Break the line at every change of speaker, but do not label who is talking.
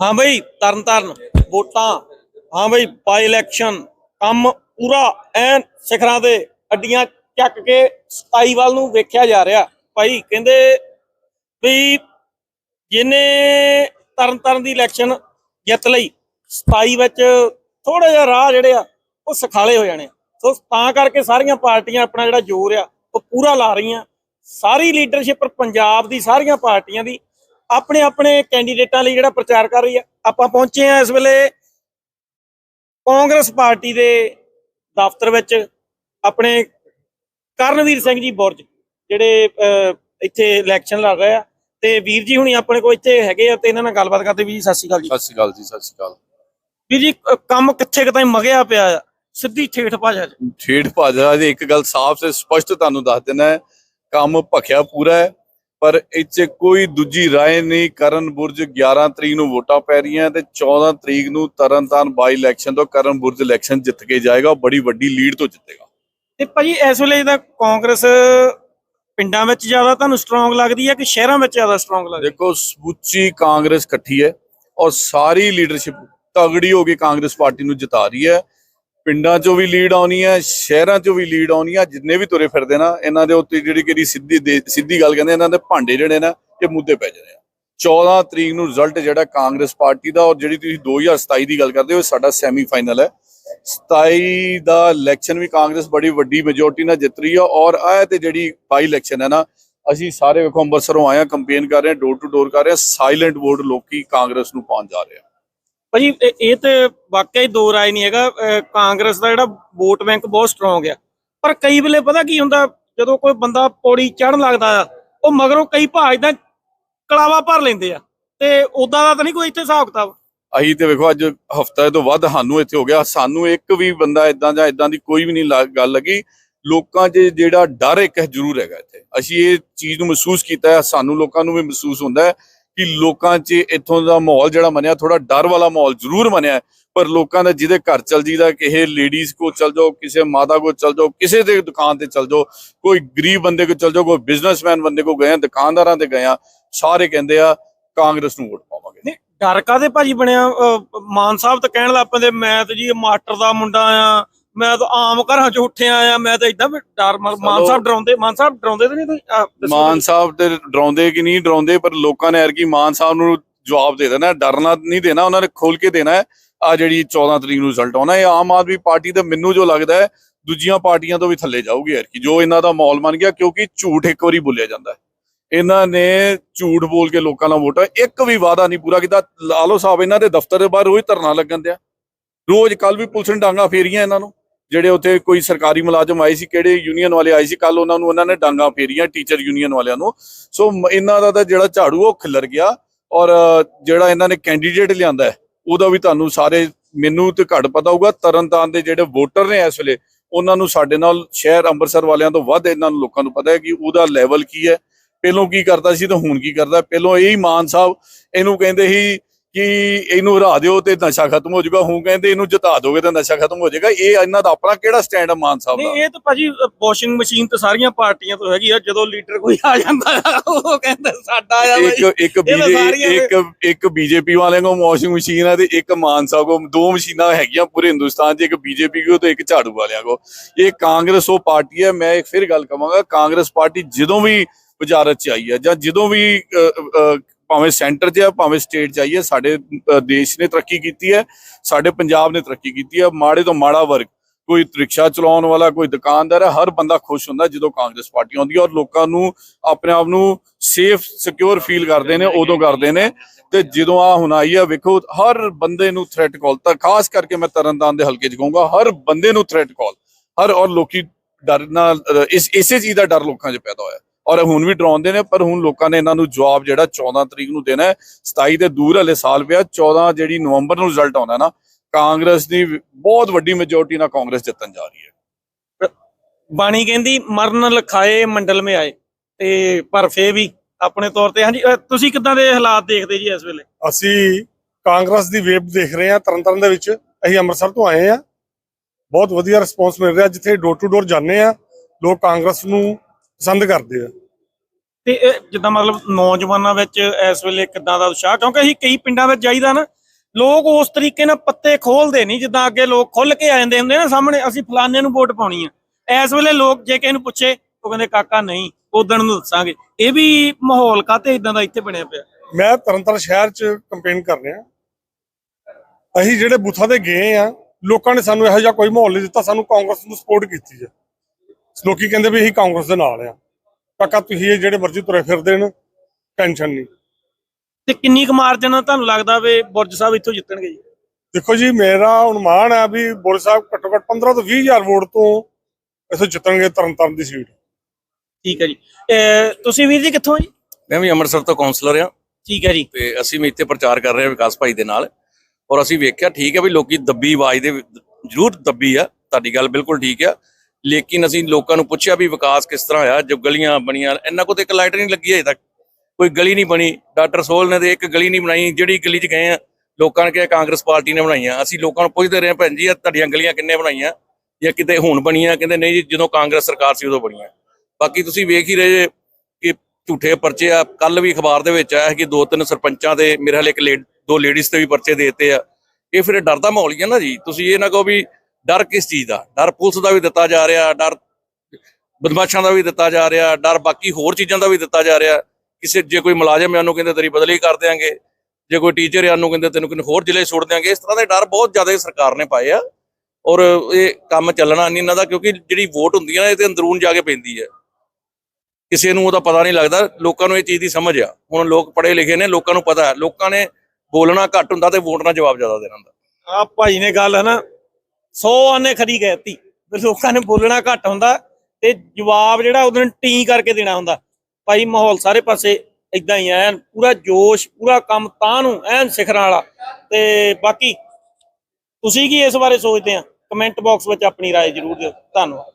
ਹਾਂ ਬਈ ਤਰਨ ਤਾਰਨ ਵੋਟਾਂ, ਹਾਂ ਬਈ ਬਾਈ ਇਲੈਕਸ਼ਨ ਕੰਮ ਪੂਰਾ ਐਨ ਸਿਖਰਾਂ ਦੇ ਅੱਡੀਆਂ ਚੱਕ ਕੇ 27 ਵੱਲ ਨੂੰ ਵੇਖਿਆ ਜਾ ਰਿਹਾ। ਭਾਈ ਕਹਿੰਦੇ ਵੀ ਜਿਹਨੇ ਤਰਨ ਤਾਰਨ ਦੀ ਇਲੈਕਸ਼ਨ ਜਿੱਤ ਲਈ 27 ਵਿੱਚ ਥੋੜਾ ਜਿਹਾ ਰਾਹ ਜਿਹੜੇ ਆ, ਉਹ ਸਖਾਲੇ ਹੋ ਜਾਣੇ। ਸੋ ਤਾਂ ਕਰਕੇ ਸਾਰੀਆਂ ਪਾਰਟੀਆਂ ਆਪਣਾ ਜਿਹੜਾ ਜ਼ੋਰ ਆ, ਉਹ ਪੂਰਾ ਲਾ ਰਹੀਆਂ। ਸਾਰੀ ਲੀਡਰਸ਼ਿਪ ਪੰਜਾਬ ਦੀ, ਸਾਰੀਆਂ ਪਾਰਟੀਆਂ ਦੀ ਆਪਣੇ ਆਪਣੇ ਕੈਂਡੀਡੇਟਾਂ ਲਈ ਜਿਹੜਾ ਪ੍ਰਚਾਰ ਕਰ ਰਹੀ ਆ ਆਪਾਂ ਪਹੁੰਚੇ ਆ ਇਸ ਵੇਲੇ ਕਾਂਗਰਸ ਪਾਰਟੀ ਦੇ ਦਫ਼ਤਰ ਵਿੱਚ ਆਪਣੇ ਕਰਨਵੀਰ ਸਿੰਘ ਜੀ ਬੁਰਜ ਜਿਹੜੇ ਇੱਥੇ ਇਲੈਕਸ਼ਨ ਲੜ ਰਹੇ ਆ। ਤੇ ਵੀਰ ਜੀ ਹੁਣੀ ਆਪਣੇ ਕੋਲ ਇੱਥੇ ਹੈਗੇ ਆ ਤੇ ਇਹਨਾਂ ਨਾਲ ਗੱਲਬਾਤ ਕਰਦੇ ਵੀ ਜੀ ਸਤਿ ਸ਼੍ਰੀ ਅਕਾਲ ਜੀ।
ਸਤਿ ਸ਼੍ਰੀ ਅਕਾਲ ਜੀ ਸਤਿ ਸ਼੍ਰੀ ਅਕਾਲ।
ਵੀਰ ਜੀ ਕੰਮ ਕਿੱਥੇ ਕਿਤੇ ਮਗਿਆ ਪਿਆ ਆ? ਸਿੱਧੀ ਠੇਠ ਭਾਜਾ
ਠੇਠ ਭਾਜਾ ਦੀ ਇੱਕ ਗੱਲ ਸਾਫ਼ ਤੇ ਸਪਸ਼ਟ ਤੁਹਾਨੂੰ ਦੱਸ ਦੇਣਾ ਹੈ। ਕੰਮ ਭਖਿਆ ਪੂਰਾ ਹੈ। ਪਰ ਇੱਥੇ ਕੋਈ ਦੂਜੀ ਰਾਏ ਨਹੀਂ। ਕਰਨ ਬੁਰਜ 11 ਤਰੀਕ ਨੂੰ ਵੋਟਾਂ ਪੈ ਰਹੀਆਂ ਤੇ 14 ਤਰੀਕ ਨੂੰ ਤਰਨਤਾਰਨ ਬਾਈ ਇਲੈਕਸ਼ਨ ਤੋਂ ਕਰਨ ਬੁਰਜ ਇਲੈਕਸ਼ਨ ਜਿੱਤ ਕੇ ਜਾਏਗਾ। ਉਹ ਬੜੀ ਵੱਡੀ ਲੀਡ ਤੋਂ ਜਿੱਤੇਗਾ।
ਤੇ ਭਾਜੀ ਇਸ ਵੇਲੇ ਇਹਦਾ ਕਾਂਗਰਸ ਪਿੰਡਾਂ ਵਿੱਚ ਜ਼ਿਆਦਾ ਤੁਹਾਨੂੰ ਸਟਰੋਂਗ ਲੱਗਦੀ ਹੈ ਕਿ ਸ਼ਹਿਰਾਂ ਵਿੱਚ ਜ਼ਿਆਦਾ ਸਟਰੋਂਗ ਲੱਗਦੀ ਹੈ?
ਦੇਖੋ ਸਮੁੱਚੀ ਕਾਂਗਰਸ ਇਕੱਠੀ ਹੈ ਔਰ ਸਾਰੀ ਲੀਡਰਸ਼ਿਪ ਤਗੜੀ ਹੋ ਕੇ ਕਾਂਗਰਸ ਪਾਰਟੀ ਨੂੰ ਜਿਤਾ ਰਹੀ ਹੈ। ਪਿੰਡਾਂ 'ਚੋਂ ਵੀ ਲੀਡ ਆਉਣੀ ਹੈ, ਸ਼ਹਿਰਾਂ 'ਚੋਂ ਵੀ ਲੀਡ ਆਉਣੀ ਹੈ, ਜਿੰਨੇ ਵੀ ਤੁਰੇ ਫਿਰਦੇ ਨਾ, ਇਹਨਾਂ ਦੇ ਉੱਤੇ ਜਿਹੜੀ ਕਿਹੜੀ ਸਿੱਧੀ ਦੇ- ਸਿੱਧੀ ਗੱਲ ਕਹਿੰਦੇ ਇਹਨਾਂ ਦੇ ਭਾਂਡੇ ਜਿਹੜੇ ਨਾ, ਇਹ ਮੁੱਦੇ ਪੈ ਜਾਣੇ ਆ। 14 ਤਰੀਕ ਨੂੰ ਰਿਜ਼ਲਟ ਜਿਹੜਾ ਕਾਂਗਰਸ ਪਾਰਟੀ ਦਾ, ਔਰ ਜਿਹੜੀ ਤੁਸੀਂ 2027 ਦੀ ਗੱਲ ਕਰਦੇ ਹੋ, ਇਹ ਸਾਡਾ ਸੈਮੀ ਫਾਈਨਲ ਹੈ। 27 ਦਾ ਇਲੈਕਸ਼ਨ ਵੀ ਕਾਂਗਰਸ ਬੜੀ ਵੱਡੀ ਮੈਜੋਰਟੀ ਨਾਲ ਜਿੱਤ ਰਹੀ ਹੈ ਔਰ ਆਹ ਤੇ ਜਿਹੜੀ ਬਾਈ ਇਲੈਕਸ਼ਨ ਹੈ ਨਾ, ਅਸੀਂ ਸਾਰੇ ਵੇਖੋ ਅੰਮ੍ਰਿਤਸਰੋਂ ਆਏ ਆ ਕੰਪੇਨ ਕਰ ਰਹੇ ਹਾਂ ਡੋਰ ਟੂ ਡੋਰ ਕਰ ਰਹੇ ਹਾਂ ਸਾਇਲੈਂਟ ਵੋਟ ਲੋਕੀ ਕਾਂਗਰਸ ਨੂੰ ਪਾਉਣ ਜਾ ਰਹੇ ਆ।
ਭਾਜੀ, ਇਹ- ਇਹ ਤੇ ਵਾਕਿਆ ਹੀ ਦੋ ਰਾਏ ਨਹੀਂ ਹੈਗਾ। ਅਹ ਕਾਂਗਰਸ ਦਾ ਜਿਹੜਾ ਵੋਟ ਬੈਂਕ ਬਹੁਤ ਸਟਰੋਂਗ ਆ। ਪਰ ਕਈ ਵੇਲੇ ਪਤਾ ਕੀ ਹੁੰਦਾ, ਜਦੋਂ ਕੋਈ ਬੰਦਾ ਪੌੜੀ ਚੜਨ ਲੱਗਦਾ ਆ ਉਹ ਮਗਰੋਂ ਕਈ ਭਾਜ ਦਾ ਕਲਾਵਾ ਭਰ ਲੈਂਦੇ ਆ। ਤੇ ਉਦਾਂ ਦਾ ਤਾਂ ਨਹੀਂ ਕੋਈ ਇੱਥੇ ਹਿਸਾਬ ਕਿਤਾਬ।
ਅਸੀਂ ਤੇ ਵੇਖੋ, ਅੱਜ ਹਫਤਾ ਤੋਂ ਵੱਧ ਸਾਨੂੰ ਇੱਥੇ ਹੋ ਗਿਆ। ਸਾਨੂੰ ਇੱਕ ਵੀ ਬੰਦਾ ਇਦਾਂ ਜਾਂ ਇਦਾਂ ਦੀ ਕੋਈ ਵੀ ਨਹੀਂ ਲਾ- ਗੱਲ ਲੱਗੀ। ਲੋਕਾਂ 'ਚ ਜਿਹੜਾ ਡਰ ਇੱਕ ਜ਼ਰੂਰ ਹੈਗਾ ਇੱਥੇ। ਅਸੀਂ ਇਹ ਚੀਜ਼ ਨੂੰ ਮਹਿਸੂਸ ਕੀਤਾ ਹੈ। ਸਾਨੂੰ ਲੋਕਾਂ ਨੂੰ ਵੀ ਮਹਿਸੂਸ ਹੁੰਦਾ ਹੈ। ਕਿ ਲੋਕਾਂ 'ਚ ਇੱਥੋਂ ਦਾ ਮਾਹੌਲ ਜਿਹੜਾ ਬਣਿਆ ਥੋੜਾ ਡਰ ਵਾਲਾ ਮਾਹੌਲ ਜ਼ਰੂਰ ਬਣਿਆ ਪਰ ਲੋਕਾਂ ਦਾ ਜਿਹਦੇ ਘਰ ਚਲ ਜੀਦਾ ਕਿਸੇ ਲੇਡੀਜ਼ ਕੋ ਚਲ ਜਾਓ, ਕਿਸੇ ਮਾਤਾ ਕੋ ਚਲ ਜਾਓ, ਕਿਸੇ ਦੇ ਦੁਕਾਨ ਤੇ ਚਲ ਜਾਓ, ਕੋਈ ਗਰੀਬ ਬੰਦੇ ਕੋ ਚਲ ਜਾਓ, ਕੋਈ ਬਿਜ਼ਨਸਮੈਨ ਬੰਦੇ ਕੋ ਗਏ ਦੁਕਾਨਦਾਰਾਂ ਤੇ ਗਏ ਸਾਰੇ ਕਹਿੰਦੇ ਆ, ਕਾਂਗਰਸ ਨੂੰ ਵੋਟ ਪਾਵਾਂਗੇ।
ਨਹੀਂ, ਡਰ ਕਾਦੇ ਭਾਜੀ ਬਣਿਆ? ਮਾਨ ਸਾਹਿਬ ਤਾਂ ਕਹਿਣ ਲੱਗ ਪੈਂਦੇ, ਮੈਂ ਤਾਂ ਜੀ ਮਾਸਟਰ ਦਾ ਮੁੰਡਾ ਆ ਮੈਂ ਤਾਂ ਆਮ ਘਰਾਂ ਚ ਉੱਠਿਆ ਆ ਮੈਂ ਤਾਂ ਇਦਾਂ ਡਰ ਮਾਨ। ਸਾਹਿਬ ਡਰਾਉਂਦੇ ਮਾਨ ਸਾਹਿਬ ਡਰਾਉਂਦੇ ਤਾਂ ਨਹੀਂ ਤੁਸੀਂ?
ਮਾਨ ਸਾਹਿਬ ਤੇ ਡਰਾਉਂਦੇ ਕਿ ਨਹੀਂ ਡਰਾਉਂਦੇ ਪਰ ਲੋਕਾਂ ਨੇ ਐਰਕੀ ਮਾਨ ਸਾਹਿਬ ਨੂੰ ਜਵਾਬ ਦੇ ਦੇਣਾ ਡਰਨਾ ਨਹੀਂ ਦੇਣਾ ਉਹਨਾਂ ਨੇ ਖੋਲ ਕੇ ਦੇਣਾ ਹੈ। ਆ ਜਿਹੜੀ 14 ਤਰੀਕ ਨੂੰ ਰਿਜ਼ਲਟ ਆਉਣਾ ਇਹ ਆਮ ਆਦਮੀ ਪਾਰਟੀ ਦਾ ਮੈਨੂੰ ਜੋ ਲੱਗਦਾ ਹੈ ਦੂਜੀਆਂ ਪਾਰਟੀਆਂ ਤੋਂ ਵੀ ਥੱਲੇ ਜਾਊਗੀ ਐਰਕੀ ਜੋ ਇਹਨਾਂ ਦਾ ਮਾਹੌਲ ਬਣ ਗਿਆ ਕਿਉਂਕਿ ਝੂਠ ਇੱਕ ਵਾਰੀ ਬੋਲਿਆ ਜਾਂਦਾ ਹੈ। ਇਹਨਾਂ ਨੇ ਝੂਠ ਬੋਲ ਕੇ ਲੋਕਾਂ ਨਾਲ ਵੋਟਾਂ ਇੱਕ ਵੀ ਵਾਅਦਾ ਨਹੀਂ ਪੂਰਾ ਕੀਤਾ। ਲਾਲੋ ਸਾਹਿਬ ਇਹਨਾਂ ਦੇ ਦਫ਼ਤਰ ਦੇ ਬਾਹਰ ਰੋਜ਼ ਧਰਨਾ ਲੱਗਣ ਦਿਆ। ਰੋਜ਼ ਕੱਲ ਵੀ ਪੁਲਿਸ ਨੇ ਡਾਂਗਾ ਫੇਰੀਆਂ ਇਹਨਾਂ ਨੂੰ। ਜਿਹੜੇ ਉੱਥੇ ਕੋਈ ਸਰਕਾਰੀ ਮੁਲਾਜ਼ਮ ਆਏ ਸੀ, ਕਿਹੜੇ ਯੂਨੀਅਨ ਵਾਲੇ ਆਏ ਸੀ ਕੱਲ ਉਹਨਾਂ ਨੂੰ ਉਹਨਾਂ ਨੇ ਡਾਂਗਾ ਫੇਰੀਆਂ ਟੀਚਰ ਯੂਨੀਅਨ ਵਾਲਿਆਂ ਨੂੰ। ਸੋ ਮ- ਇਹਨਾਂ ਦਾ ਤਾਂ ਜਿਹੜਾ ਝਾੜੂ ਉਹ ਖਿਲਰ ਗਿਆ ਔਰ, ਜਿਹੜਾ ਇਹਨਾਂ ਨੇ ਕੈਂਡੀਡੇਟ ਲਿਆਂਦਾ ਉਹਦਾ ਵੀ ਤੁਹਾਨੂੰ ਸਾਰੇ, ਮੈਨੂੰ ਤੇ ਘੱਟ ਪਤਾ ਹੋਊਗਾ, ਤਰਨਤਾਰਨ ਦੇ ਜਿਹੜੇ ਵੋਟਰ ਨੇ ਇਸ ਵੇਲੇ, ਉਹਨਾਂ ਨੂੰ ਸਾਡੇ ਨਾਲ ਸ਼ਹਿਰ ਅੰਮ੍ਰਿਤਸਰ ਵਾਲਿਆਂ ਤੋਂ ਵੱਧ ਇਹਨਾਂ ਨੂੰ ਲੋਕਾਂ ਨੂੰ ਪਤਾ ਹੈ ਕਿ ਉਹਦਾ ਲੈਵਲ ਕੀ ਹੈ। ਪਹਿਲੋਂ ਕੀ ਕਰਦਾ ਸੀ ਤੇ ਹੁਣ ਕੀ ਕਰਦਾ ਪਹਿਲੋਂ ਇਹੀ ਮਾਨ ਸਾਹਿਬ, ਇਹਨੂੰ ਕਹਿੰਦੇ ਸੀ ਕਿ ਇਹਨੂੰ ਹਰਾ ਦਿਓ ਤੇ ਨਸ਼ਾ ਖਤਮ ਹੋ ਜਾਊਗਾ। ਹੁਣ ਕਹਿੰਦੇ ਇਹਨੂੰ ਜਿਤਾ ਦੋਗੇ ਤੇ ਨਸ਼ਾ ਖਤਮ ਹੋ ਜਾਏਗਾ। ਇਹ ਇਹਨਾਂ ਦਾ ਆਪਣਾ ਕਿਹੜਾ ਸਟੈਂਡ ਹੈ ਮਾਨ ਸਾਹਿਬ ਦਾ?
ਨਹੀਂ ਇਹ ਤਾਂ ਭਾਜੀ ਵਾਸ਼ਿੰਗ ਮਸ਼ੀਨ ਤਾਂ ਸਾਰੀਆਂ ਪਾਰਟੀਆਂ ਤੋਂ ਹੈਗੀ ਆ। ਜਦੋਂ ਲੀਡਰ ਕੋਈ ਆ ਜਾਂਦਾ ਆ ਉਹ ਕਹਿੰਦਾ ਸਾਡਾ ਆ
ਇੱਕ ਇੱਕ ਬੀਜੇ ਇੱਕ ਇੱਕ ਬੀਜੇਪੀ ਵਾਲਿਆਂ ਕੋਲ ਵਾਸ਼ਿੰਗ ਮਸ਼ੀਨ ਹੈ ਤੇ ਇੱਕ ਮਾਨ ਸਾਹਿਬ ਕੋਲ। ਦੋ ਮਸ਼ੀਨਾਂ ਹੈਗੀਆਂ ਪੂਰੇ ਹਿੰਦੁਸਤਾਨ 'ਚ ਇੱਕ ਬੀਜੇਪੀ ਕੋਲ ਤੇ ਇੱਕ ਝਾੜੂ ਵਾਲਿਆਂ ਕੋਲ। ਇਹ ਕਾਂਗਰਸ ਉਹ ਪਾਰਟੀ ਹੈ ਮੈਂ ਇੱਕ ਫਿਰ ਗੱਲ ਕਵਾਂਗਾ ਕਾਂਗਰਸ ਪਾਰਟੀ ਜਦੋਂ ਵੀ ਵਜ਼ਾਰਤ 'ਚ ਆਈ ਹੈ ਜਾਂ ਜਦੋਂ ਵੀ ਭਾਵੇਂ ਸੈਂਟਰ 'ਚ ਆ, ਭਾਵੇਂ ਸਟੇਟ 'ਚ ਆਈਏ, ਸਾਡੇ ਦੇਸ਼ ਨੇ ਤਰੱਕੀ ਕੀਤੀ ਹੈ, ਸਾਡੇ ਪੰਜਾਬ ਨੇ ਤਰੱਕੀ ਕੀਤੀ ਹੈ, ਮਾੜੇ ਤੋਂ ਮਾੜਾ ਵਰਗ। ਕੋਈ ਰਿਕਸ਼ਾ ਚਲਾਉਣ ਵਾਲਾ, ਕੋਈ ਦੁਕਾਨਦਾਰ ਹੈ, ਹਰ ਬੰਦਾ ਖੁਸ਼ ਹੁੰਦਾ ਜਦੋਂ ਕਾਂਗਰਸ ਪਾਰਟੀ ਆਉਂਦੀ ਹੈ ਔਰ ਲੋਕਾਂ ਨੂੰ ਆਪਣੇ ਆਪ ਨੂੰ ਸੇਫ ਸਿਕਿਉਰ ਫੀਲ ਕਰਦੇ ਨੇ, ਉਦੋਂ ਕਰਦੇ ਨੇ। ਤੇ ਜਦੋਂ ਆ ਹੁਣ ਆਈ ਆ ਵੇਖੋ, ਹਰ ਬੰਦੇ ਨੂੰ ਥ੍ਰੈਟ ਕਾਲ ਤਾਂ ਖਾਸ ਕਰਕੇ ਮੈਂ ਤਰਨਤਾਰਨ ਦੇ ਹਲਕੇ 'ਚ ਕਹੂੰਗਾ, ਹਰ ਬੰਦੇ ਨੂੰ ਥ੍ਰੈਟ ਕਾਲ ਹਰ, ਔਰ ਲੋਕੀ ਡਰ ਨਾਲ ਇਸ, ਇਸੇ ਚੀਜ਼ ਦਾ ਡਰ ਲੋਕਾਂ 'ਚ ਪੈਦਾ ਹੋਇਆ। ਔਰ ਹੁਣ ਵੀ ਡਰਾਉਂਦੇ ਨੇ ਪਰ ਹੁਣ ਲੋਕਾਂ ਨੇ ਇਹਨਾਂ ਨੂੰ ਜਵਾਬ ਜਿਹੜਾ 14 ਤਰੀਕ ਨੂੰ ਦੇਣਾ ਹੈ 27 ਤੇ ਦੂਰ ਹਲੇ ਸਾਲ ਪਿਆ 14 ਜਿਹੜੀ ਨਵੰਬਰ ਨੂੰ ਰਿਜ਼ਲਟ ਆਉਣਾ ਨਾ ਕਾਂਗਰਸ ਦੀ ਬਹੁਤ ਵੱਡੀ ਮੈਜੋਰਟੀ ਨਾਲ ਕਾਂਗਰਸ ਜਿੱਤਣ ਜਾ ਰਹੀ ਹੈ।
ਬਾਣੀ ਕਹਿੰਦੀ ਮਰਨ ਲਖਾਏ ਮੰਡਲ ਮੇ ਆਏ। ਤੇ ਪਰ ਫੇ ਵੀ ਆਪਣੇ ਤੌਰ ਤੇ ਹਾਂਜੀ ਤੁਸੀਂ ਕਿੱਦਾਂ ਦੇ ਹਾਲਾਤ ਦੇਖਦੇ ਜੀ ਇਸ ਵੇਲੇ?
ਅਸੀਂ ਕਾਂਗਰਸ ਦੀ ਵੇਵ ਦੇਖ ਰਹੇ ਹਾਂ ਤਰਨਤਾਰਨ ਦੇ ਵਿੱਚ। ਅਸੀਂ ਅੰਮ੍ਰਿਤਸਰ ਤੋਂ ਆਏ ਹਾਂ। ਬਹੁਤ ਵਧੀਆ ਰਿਸਪੌਂਸ ਮਿਲ ਰਿਹਾ ਜਿੱਥੇ ਡੋਰ ਟੂ ਡੋਰ ਜਾਂਦੇ ਆ ਲੋਕ ਕਾਂਗਰਸ ਨੂੰ ਪਸੰਦ ਕਰਦੇ ਆ।
ਤੇ ਇਹ ਜਿੱਦਾਂ ਮਤਲਬ ਨੌਜਵਾਨਾਂ ਵਿੱਚ ਇਸ ਵੇਲੇ ਕਿੱਦਾਂ ਦਾ ਉਤਸ਼ਾਹ? ਕਿਉਂਕਿ ਅਸੀਂ ਕਈ ਪਿੰਡਾਂ ਵਿੱਚ ਜਾਈਦਾ ਨਾ ਲੋਕ ਉਸ ਤਰੀਕੇ ਨਾਲ ਪੱਤੇ ਖੋਲਦੇ ਨਹੀਂ ਜਿੱਦਾਂ ਅੱਗੇ ਲੋਕ ਖੁੱਲ ਕੇ ਆ ਜਾਂਦੇ ਹੁੰਦੇ ਨਾ ਸਾਹਮਣੇ ਅਸੀਂ ਫਲਾਣੇ ਨੂੰ ਵੋਟ ਪਾਉਣੀ ਆ। ਇਸ ਵੇਲੇ ਲੋਕ ਜੇ ਕਿਸੇ ਨੂੰ ਪੁੱਛੇ ਉਹ ਕਹਿੰਦੇ ਕਾਕਾ ਨਹੀਂ ਉਦਣ ਨੂੰ ਦੱਸਾਂਗੇ। ਇਹ ਵੀ ਮਾਹੌਲ ਕਾਤੇ ਇਦਾਂ ਦਾ ਇੱਥੇ ਬਣਿਆ ਪਿਆ?
ਮੈਂ ਤਰਨਤਾਰਨ ਸ਼ਹਿਰ 'ਚ ਕੰਪੇਨ ਕਰ ਰਿਹਾ। ਅਸੀਂ ਜਿਹੜੇ ਬੂਥਾਂ ਤੇ ਗਏ ਆ ਲੋਕਾਂ ਨੇ ਸਾਨੂੰ ਇਹੋ ਜਿਹਾ ਕੋਈ ਮਾਹੌਲ ਨਹੀਂ ਦਿੱਤਾ ਸਾਨੂੰ ਕਾਂਗਰਸ ਨੂੰ ਸਪੋਰਟ ਕੀਤੀ ਹੈ ਲੋਕੀ ਕਹਿੰਦੇ ਵੀ ਅਸੀਂ ਕਾਂਗਰਸ ਦੇ ਨਾਲ ਆ। ਕਾਕਾ ਤੁਸੀਂ ਇਹ ਜਿਹੜੇ ਮਰਜ਼ੀ ਤੁਰੇ ਫਿਰਦੇ ਨੇ ਟੈਨਸ਼ਨ ਨਹੀਂ।
ਤੇ ਕਿੰਨੀ ਕੁ ਮਾਰਜਨ ਤੁਹਾਨੂੰ ਲੱਗਦਾ ਵੇ ਬੁਰਜ ਸਾਹਿਬ ਇੱਥੋਂ ਜਿੱਤਣਗੇ ਜੀ?
ਦੇਖੋ ਜੀ ਮੇਰਾ ਅਨੁਮਾਨ ਹੈ ਵੀ ਬੋਲ ਸਾਹਿਬ ਘੱਟੋ ਘੱਟ 15 ਤੋਂ 20 ਹਜ਼ਾਰ ਵੋਟ ਤੋਂ ਇੱਥੋਂ ਜਿੱਤਣਗੇ ਤਰਨਤਾਰਨ ਦੀ ਸੀਟ।
ਠੀਕ ਹੈ ਜੀ। ਅਹ ਤੁਸੀਂ ਵੀਰ ਜੀ ਕਿੱਥੋਂ ਜੀ?
ਮੈਂ ਵੀ ਅੰਮ੍ਰਿਤਸਰ ਤੋਂ ਕਾਉਂਸਲਰ ਆ
ਠੀਕ ਹੈ ਜੀ।
ਤੇ ਅਸੀਂ ਵੀ ਇੱਥੇ ਪ੍ਰਚਾਰ ਕਰ ਰਹੇ ਹਾਂ ਵਿਕਾਸ ਭਾਈ ਦੇ ਨਾਲ। ਔਰ ਅਸੀਂ ਵੇਖਿਆ ਠੀਕ ਹੈ ਵੀ ਲੋਕੀ ਦੱਬੀ ਆਵਾਜ਼ ਦੇ ਜ਼ਰੂਰ ਦੱਬੀ ਆ। ਤੁਹਾਡੀ ਗੱਲ ਬਿਲਕੁਲ ਠੀਕ ਆ। ਲੇਕਿਨ ਅਸੀਂ ਲੋਕਾਂ ਨੂੰ ਪੁੱਛਿਆ ਵੀ ਵਿਕਾਸ ਕਿਸ ਤਰ੍ਹਾਂ ਹੋਇਆ ਜੋ ਗਲੀਆਂ ਬਣੀਆਂ ਇੰਨਾ ਕੋਲ ਤੇ ਇੱਕ ਲਾਈਟ ਨਹੀਂ ਲੱਗੀ ਅਜੇ ਤੱਕ। ਕੋਈ ਗਲੀ ਨਹੀਂ ਬਣੀ। ਡਾਕਟਰ ਸੋਲ ਨੇ ਤੇ ਇੱਕ ਗਲੀ ਨਹੀਂ ਬਣਾਈ ਜਿਹੜੀ ਗਲੀ 'ਚ ਗਏ ਆ ਲੋਕਾਂ ਨੇ ਕਿਹਾ ਕਾਂਗਰਸ ਪਾਰਟੀ ਨੇ ਬਣਾਈਆਂ। ਅਸੀਂ ਲੋਕਾਂ ਨੂੰ ਪੁੱਛਦੇ ਰਹੇ ਹਾਂ, ਭੈਣ ਜੀ ਇਹ ਤੁਹਾਡੀਆਂ ਗਲੀਆਂ ਕਿੰਨੇ ਬਣਾਈਆਂ? ਜਾਂ ਕਿਤੇ ਹੁਣ ਬਣੀਆਂ? ਕਹਿੰਦੇ ਨਹੀਂ ਜੀ ਜਦੋਂ ਕਾਂਗਰਸ ਸਰਕਾਰ ਸੀ ਉਦੋਂ ਬਣੀਆਂ। ਬਾਕੀ ਤੁਸੀਂ ਵੇਖ ਹੀ ਰਹੇ ਜੇ ਕਿ ਝੂਠੇ ਪਰਚੇ ਆ। ਕੱਲ ਵੀ ਅਖਬਾਰ ਦੇ ਵਿੱਚ ਆਇਆ ਕਿ ਦੋ ਤਿੰਨ ਸਰਪੰਚਾਂ ਦੇ ਮੇਰੇ ਹਾਲੇ ਇੱਕ ਲੇ- ਦੋ ਲੇਡੀਜ਼ ਤੇ ਵੀ ਪਰਚੇ ਦੇ ਦਿੱਤੇ ਆ। ਇਹ ਫਿਰ ਡਰ ਦਾ ਮਾਹੌਲ ਹੀ ਆ ਨਾ ਜੀ। ਤੁਸੀਂ ਇਹ ਨਾ ਕਹੋ ਵੀ ਡਰ ਕਿਸ ਚੀਜ਼ ਦਾ? ਡਰ ਪੁਲਿਸ ਦਾ ਵੀ ਦਿੱਤਾ ਜਾ ਰਿਹਾ, ਡਰ ਬਦਮਾਸ਼ਾਂ ਦਾ ਵੀ ਦਿੱਤਾ ਜਾ ਰਿਹਾ, ਡਰ ਬਾਕੀ ਹੋਰ ਚੀਜ਼ਾਂ ਦਾ ਵੀ ਦਿੱਤਾ ਜਾ ਰਿਹਾ। ਕਿਸੇ ਜੇ ਕੋਈ ਮੁਲਾਜ਼ਮ ਹੈ ਉਹਨੂੰ ਕਹਿੰਦੇ ਤੇਰੀ ਬਦਲੀ ਕਰ ਦਿਆਂਗੇ, ਜੇ ਕੋਈ ਟੀਚਰ ਹੈ ਉਹਨੂੰ ਕਹਿੰਦੇ ਤੈਨੂੰ ਕਿਨ ਹੋਰ ਜ਼ਿਲ੍ਹੇ ਛੋੜ ਦਿਆਂਗੇ। ਇਸ ਤਰ੍ਹਾਂ ਦੇ ਡਰ ਬਹੁਤ ਜ਼ਿਆਦਾ ਸਰਕਾਰ ਨੇ ਪਾਏ ਆ ਔਰ ਇਹ ਕੰਮ ਚੱਲਣਾ ਨਹੀਂ ਇਹਨਾਂ ਦਾ ਕਿਉਂਕਿ ਜਿਹੜੀ ਵੋਟ ਹੁੰਦੀ ਹੈ ਨਾ, ਇਹ ਤੇ ਅੰਦਰੂਨ ਜਾ ਕੇ ਪੈਂਦੀ ਹੈ। ਕਿਸੇ ਨੂੰ ਉਹਦਾ ਪਤਾ ਨਹੀਂ ਲੱਗਦਾ, ਲੋਕਾਂ ਨੂੰ ਇਹ ਚੀਜ਼ ਦੀ ਸਮਝ ਆ। ਹੁਣ ਲੋਕ ਪੜ੍ਹੇ ਲਿਖੇ ਨੇ, ਲੋਕਾਂ ਨੂੰ ਪਤਾ ਹੈ। ਲੋਕਾਂ ਨੇ ਬੋਲਣਾ ਘੱਟ ਹੁੰਦਾ ਤੇ ਵੋਟ ਨਾਲ ਜਵਾਬ ਜ਼ਿਆਦਾ ਦੇਣਾ ਹੁੰਦਾ।
ਆ ਭਾਈ ਨੇ ਗੱਲ ਹੈ ਨਾ 100 ਆਨੇ ਖਰੀ ਕਹਿਤੀ ਤੇ ਲੋਕਾਂ ਨੇ ਬੋਲਣਾ ਘੱਟ ਹੁੰਦਾ ਤੇ ਜਵਾਬ ਜਿਹੜਾ ਉਹਦੇ ਨੂੰ ਟੀ ਕਰਕੇ ਦੇਣਾ ਹੁੰਦਾ ਭਾਈ ਮਾਹੌਲ ਸਾਰੇ ਪਾਸੇ ਇਦਾਂ ਹੀ ਐਨ ਪੂਰਾ ਜੋਸ਼ ਪੂਰਾ ਕੰਮ ਤਾਂ ਨੂੰ ਐਨ ਸਿਖਰਾਂ ਵਾਲਾ ਤੇ ਬਾਕੀ ਤੁਸੀਂ ਕੀ ਇਸ ਬਾਰੇ ਸੋਚਦੇ ਆ ਕਮੈਂਟ ਬਾਕਸ ਵਿੱਚ ਆਪਣੀ رائے ਜ਼ਰੂਰ ਦਿਓ ਧੰਨਵਾਦ